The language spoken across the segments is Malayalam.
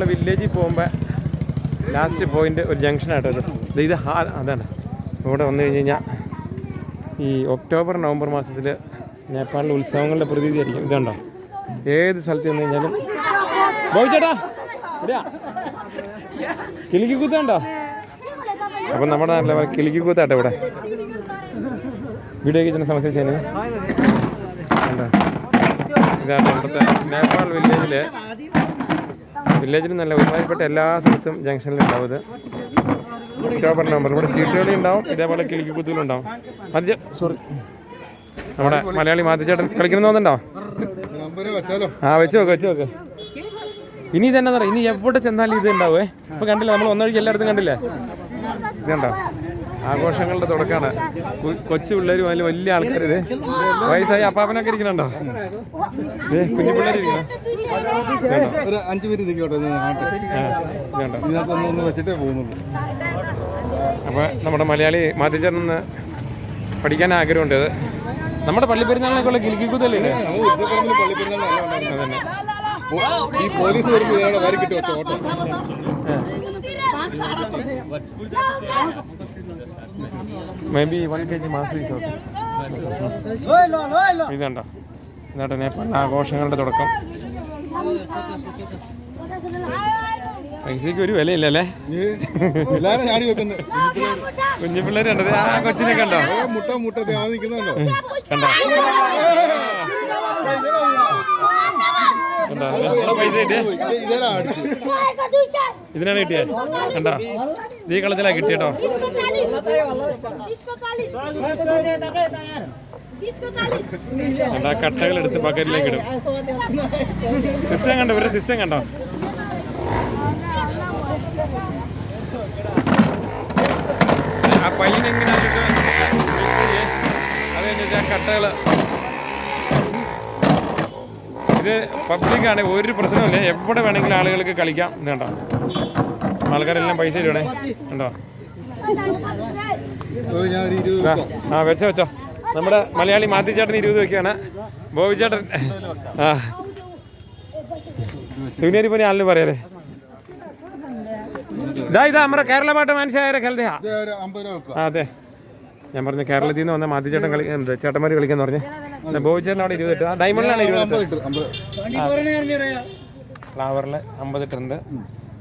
നമ്മൾ വില്ലേജിൽ പോകുമ്പോൾ ലാസ്റ്റ് പോയിന്റ് ഒരു ജംഗ്ഷനായിട്ട് ദേ ഇത് അതാണ്. ഇവിടെ വന്നു കഴിഞ്ഞ് കഴിഞ്ഞാൽ ഈ ഒക്ടോബർ നവംബർ മാസത്തിൽ നേപ്പാളിലെ ഉത്സവങ്ങളുടെ പ്രതീതി പ്രതീതിയായിരിക്കും ഇതുണ്ടോ ഏത് സ്ഥലത്ത് ചെന്ന് കഴിഞ്ഞാലും ബോയ് ചേട്ടാ ഇവിടെയാ കിളിക്ക് കൂത്തുണ്ടോ അപ്പം നമ്മുടെ നാട്ടിലെ കിളിക്ക് കൂത്താട്ടെ ഇവിടെ. വീഡിയോ ചെയ്യുന്നത്. കണ്ടോ? ഇതാണ് ഇവിടുത്തെ നേപ്പാൾ വില്ലേജിൽ വില്ലേജിൽ നല്ല ഒരുമാതിരിപ്പെട്ട എല്ലാ സ്ഥലത്തും ജംഗ്ഷനിലും ഉണ്ടാവും ഇത്. നവംബർ ഇവിടെ ചീട്ടുകളി ഉണ്ടാവും ഇതേപോലെ കിളിക്ക് കുത്തുകളും ഉണ്ടാവും. മതി സോറി നമ്മുടെ മലയാളി മാതിച്ചേട്ടൻ കളിക്കണം തോന്നുന്നുണ്ടോ? ആ വെച്ച് നോക്ക് വെച്ച് നോക്ക്. ഇനി ഇതെന്നാ പറയാ ഇനി എവിടെ ചെന്നാലും ഇത് ഉണ്ടാവേ ഇപ്പൊ കണ്ടില്ല നമ്മൾ ഒന്നൊഴിക്ക് എല്ലായിടത്തും കണ്ടില്ലേ? ഇതുണ്ടോ? ആഘോഷങ്ങളുടെ തുടക്കമാണ് കൊച്ചു പിള്ളേരും അതിൽ വലിയ ആൾക്കാർ ഇത്. വയസ്സായി അപ്പാപ്പനൊക്കെ ഇരിക്കണുണ്ടോ ഏ കുഞ്ഞു പിള്ളേർ ഇരിക്കണം അഞ്ച് വെച്ചിട്ടേ പോകുന്നുള്ളൂ. അപ്പോൾ നമ്മുടെ മലയാളി മാതിച്ചേർന്ന് പഠിക്കാൻ ആഗ്രഹമുണ്ട്. അത് നമ്മുടെ പള്ളിപ്പെരുന്നാളിനൊക്കെ ഉള്ള കിലിക്കുതല്ലേ ഈ പോലീസ് വരുമ്പോൾ വാരി കിട്ടി ഒറ്റ ഓട്ടം മേ వన్ కేజీ ഓക്കെ ഇതുണ്ടോ ഇതാട്ടെ നേപ്പാളിലെ ആഘോഷങ്ങളുടെ തുടക്കം പൈസക്ക് ഒരു വിലയില്ലല്ലേ കുഞ്ഞു കണ്ടത് ആ കൊച്ചിനെ കണ്ടോ മുട്ട മുട്ട ദേ ആ നിൽക്കുന്നുണ്ടോ കണ്ടോ കണ്ടോ പൈസ ഇട്ട് ഇതിനാണ് കിട്ടിയത്. കണ്ടോ? ഈ കളത്തിലാണ് കിട്ടിയട്ടോ കട്ടകൾ എടുത്ത് ബക്കറ്റിലേക്ക് ഇടും. സിസ്റ്റം കണ്ടോ? ഇവരുടെ സിസ്റ്റം കണ്ടോ? ആ പയ്യനെങ്ങനെ അത് കഴിഞ്ഞിട്ട് ആ കട്ടകൾ ഇത് പബ്ലിക്കാണ് ഒരു പ്രശ്നമില്ല എവിടെ വേണമെങ്കിലും ആളുകൾക്ക് കളിക്കാം ഇതുണ്ടോ ആൾക്കാരെല്ലാം പൈസ ഇടണേ ഉണ്ടോ? ആ. വെച്ചോ വെച്ചോ. നമ്മുടെ മലയാളി മാത്തി ചേട്ടൻ ഇരുപത് വെക്കുകയാണ് ബോബി ചേട്ടൻ. ആ. തുനിയരി പനി ആളിന് പറയാലേ ഇതാ ഇതാ നമ്മുടെ കേരള പാട്ട് മനസ്സിലായ ആ അതെ. ഞാൻ പറഞ്ഞു കേരളത്തിൽ നിന്ന് വന്ന മാതി ചേട്ടൻ കളി എന്ത് ചേട്ടന്മാർ കളിക്കാന്ന് പറഞ്ഞു. ബോബി ചേട്ടൻ അവിടെ ഇരുപത് ആ ഡയമണ്ടിലാണ് ഇരുപത് ഫ്ലവറിൽ അമ്പത് ഇട്ടുണ്ട്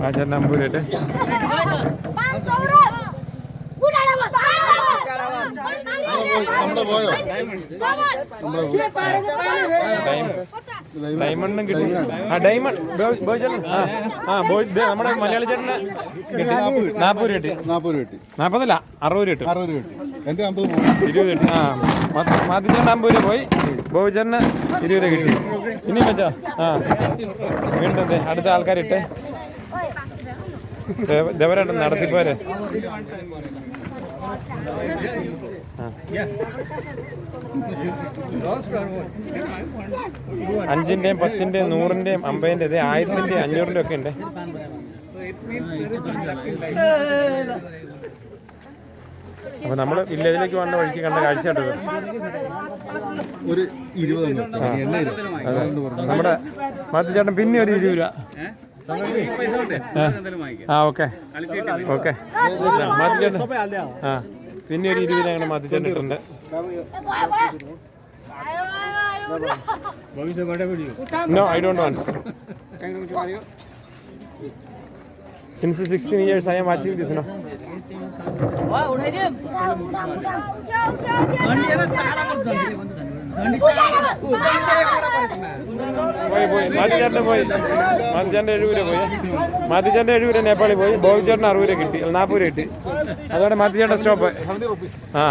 हजुर नम्बु रेट पाँच सौ र बुढाडामा നമ്മുടെ പോയോ നമ്മുടെ ഡയമണ്ടും കിട്ടി ആ ഡയമണ്ട് ബോയ് ചേട്ടൻ ആ ആ ബോയ് ദേ നമ്മുടെ മലയാളി ചേട്ടന് കിട്ടി നാൽപ്പത് രൂപ കിട്ടി നാൽപ്പത് രൂപ കിട്ടി നാൽപ്പതല്ല അറുപത് രൂപ കിട്ടും അറുപത് രൂപ കിട്ടി എൻ്റെ അമ്പത് പോകും ഇരുപത് കിട്ടി ആ മാത്തിച്ചേട്ടൻ അമ്പത് രൂപ പോയി ചേട്ടന് ഇരുപത് രൂപ കിട്ടി. ഇനിയും പറ്റോ ആ വീണ്ടും അടുത്ത ആൾക്കാരിട്ട്. ദേവരായിട്ട് നടത്തിപ്പോരെ. അഞ്ചിന്റെയും പത്തിന്റെയും നൂറിന്റെയും അമ്പതിന്റെ ആയിരത്തിന്റെയും അഞ്ഞൂറിന്റെ ഒക്കെ ഉണ്ട്. അപ്പൊ നമ്മൾ വില്ലേജിലേക്ക് വന്ന വഴിക്ക് കണ്ട കാഴ്ച കേട്ടത് ഒരു ഇരുപത്. നമ്മുടെ മാത്യു ചേട്ടൻ പിന്നെ ഒരു ഇരുപത് രൂപ. ആ. ഓക്കെ. ഓക്കെ. മാത്യു ചേട്ടൻ ആ പിന്നെ ഒരു ഇരുപത് അങ്ങനെ മാത്യു ചേട്ടൻ ഇട്ടുണ്ട് no I don't want since sixteen years I'm watching this no മാതിച്ചേട്ടൻ എഴുപത് രൂപ നേപ്പാളി പോയി. ബോബിച്ചേട്ടന് അറുപത് രൂപ കിട്ടി. നാൽപ്പത് രൂപ കിട്ടി. അതോടെ മാതിച്ചേട്ടൻ സ്റ്റോപ്പ്. ആ.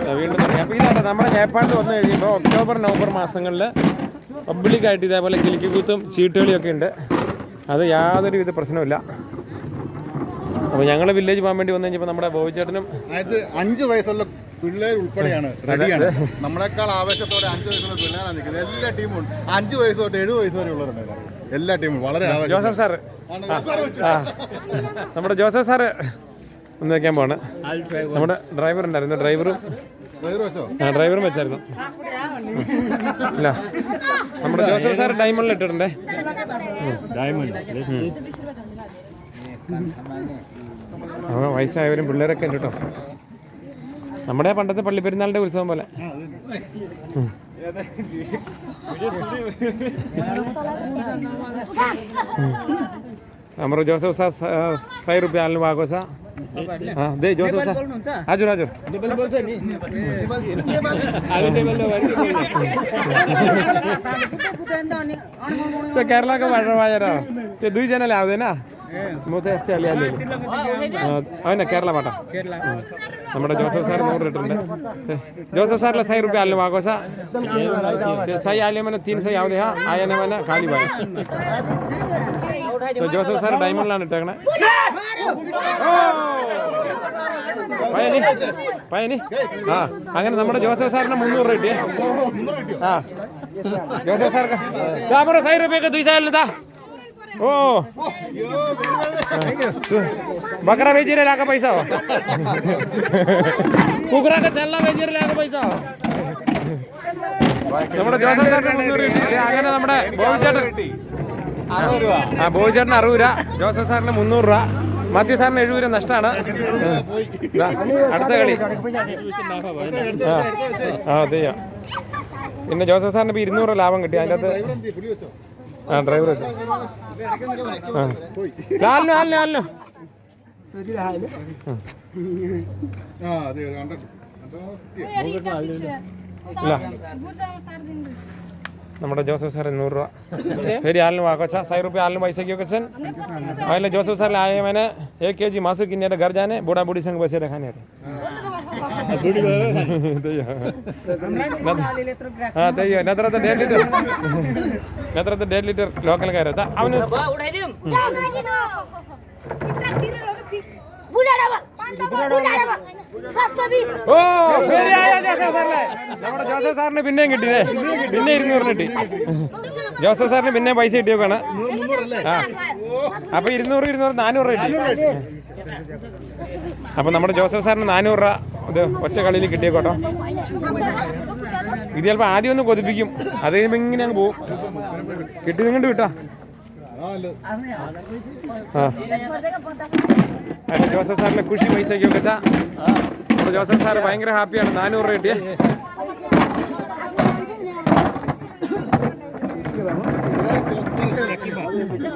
ആ, വീണ്ടും തുടങ്ങി. അപ്പോൾ ഇതാണ് നമ്മുടെ നേപ്പാളിൽ വന്നു കഴിയുമ്പോൾ ഒക്ടോബർ നവംബർ മാസങ്ങളിൽ പബ്ലിക്കായിട്ട് ഇതേപോലെ കിലിക്കുകൂത്തും ചീട്ടുകളിയൊക്കെ ഉണ്ട്. അത് യാതൊരുവിധ പ്രശ്നമില്ല അപ്പോൾ ഞങ്ങൾ വില്ലേജ് പോകാൻ വേണ്ടി വന്നു കഴിഞ്ഞപ്പോൾ നമ്മുടെ ബോബിച്ചേട്ടനും അതായത് അഞ്ച് വയസ്സുള്ള പിള്ളേർ ഉൾപ്പെടെയാണ് റെഡിയാണ്. നമ്മളെക്കാൾ ആവേശത്തോടെ അഞ്ച് വയസ്സുള്ള പിള്ളേരാണ് നിൽക്കുന്നത്. എല്ലാ ടീമും ഉണ്ട് അഞ്ച് വയസ്സ് തൊട്ട് എഴുപത് വയസ്സ് വരെ ഉള്ളവരുണ്ടായിരുന്നു എല്ലാ ടീമും വളരെ ജോസഫ് സാറ്. നമ്മുടെ ജോസഫ് സാറ് ഒന്ന് വെക്കാൻ പോവാണ്. നമ്മുടെ ഡ്രൈവർ ഉണ്ടായിരുന്നു. ഡ്രൈവറും ആ ഡ്രൈവറും വെച്ചായിരുന്നു. അല്ല നമ്മുടെ ജോസഫ് സാർ ഡൈമണ്ടിൽ ഇട്ടിട്ടുണ്ടേ. ഡയമണ്ട് വയസ്സായവരും പിള്ളേരൊക്കെ ഉണ്ട് കേട്ടോ. നമ്മുടെ പണ്ടത്തെ പള്ളി പെരുന്നാളിന്റെ ഉത്സവം പോലെ. അമർ ജോസഫ് സാ സൈറുപ്യ വാഗോസ. दे हजुर हजुर बोल्छ केरलाको बाटो बाजेर त्यो दुईजनाले आउँदैन മൂത്ത എസ് ടി അല്ലേ അവനെ കേരള പാട്ടാ. നമ്മുടെ ജോസഫ് സാർ നൂറ് ഇട്ടുണ്ട് ജോസഫ് സാറിലെ സൈ റുപ്യ അല്ല വാഘോസ സൈ ആലേ മന തീൻ സൈ ആവുന്ന ആയന മന കാലി പോയ ജോസഫ് സാർ ഡയമണ്ടിലാണ് ഇട്ടേക്കണേ. പയനി പയനി. ആ അങ്ങനെ നമ്മുടെ ജോസഫ് സാറിന് മുന്നൂറ് കിട്ടിയേ ആ. ജോസഫ് സാർക്ക് സൈ റുപ്യൊക്കെ ദുശാലിതാ ഓ. બકરા વેચી રહ્યા લાગે પૈસા કુકરા કે ચલ્લા વેચી રહ્યા લાગે પૈસા നമ്മുടെ ജോസഫ് സാറിന് അങ്ങനെ നമ്മുടെ ബോബിചേട്ടൻ ആ ബോബിചേട്ടന് അറുപത് രൂപ ജോസഫ് സാറിന് മുന്നൂറ് രൂപ മാത്യു സാറിന് എഴുപത് രൂപ നഷ്ടമാണ്. അടുത്ത കളി. ആ ചെയ്യാം. പിന്നെ ജോസഫ് സാറിന് ഇപ്പോൾ ഇരുന്നൂറ് ലാഭം കിട്ടി. അതിന്റെ അകത്ത് ആ ഡ്രൈവർ ലാലിനോ ലാലിനോ ലാലിനോ. നമ്മുടെ ജോസഫ് സാർ നൂറ് രൂപ. ശരി ആലിനും വാക്കോച്ച സായി റുപ്യ ആലിനും പൈസയ്ക്ക് വെക്കച്ചൻ അതിലെ ജോസഫ് സാറിൽ ആയമനെ എ കെ ജി മാസു കിന്നിയുടെ ഗർജാനെ ബൂടാ ബൂടി സംഘ് ബസ്സി രഖാനെ त्यही हो अँ, त्यही हो नत्र त डेढ लिटर नत्र त डेढ लिटर लोकल गएर त आउनुहोस् बुढा डबल बुढा डबल दसको बिस ഓ फेरि आयो ജോസഫ് സാറിലെ നമ്മുടെ ജോസഫ് സാറിന് പിന്നെയും കിട്ടിയേ പിന്നെ ഇരുന്നൂറിന് കിട്ടി ജോസഫ് സാറിന് പിന്നെ പൈസ കിട്ടിയേക്കാണ് ആ അപ്പൊ ഇരുന്നൂറ് ഇരുന്നൂറ് നാനൂറ് രൂപ കിട്ടി അപ്പൊ നമ്മുടെ ജോസഫ് സാറിന് നാനൂറ് രൂപ ഇത് ഒറ്റ കളിയിൽ കിട്ടിയേക്കോട്ടോ ഇത് ചിലപ്പോൾ ആദ്യം ഒന്ന് കൊതിപ്പിക്കും. അത് കഴിയുമ്പോൾ ഇങ്ങനെ അങ്ങ് പോവും. കിട്ടി നിങ്ങണ്ട് വിട്ടാ. ജോസഫ് സാറിന്റെ കുഷി പൈസ നമ്മുടെ ജോസഫ് സാറ് ഭയങ്കര ഹാപ്പിയാണ്. നാനൂറ് രൂപ കിട്ടിയേ.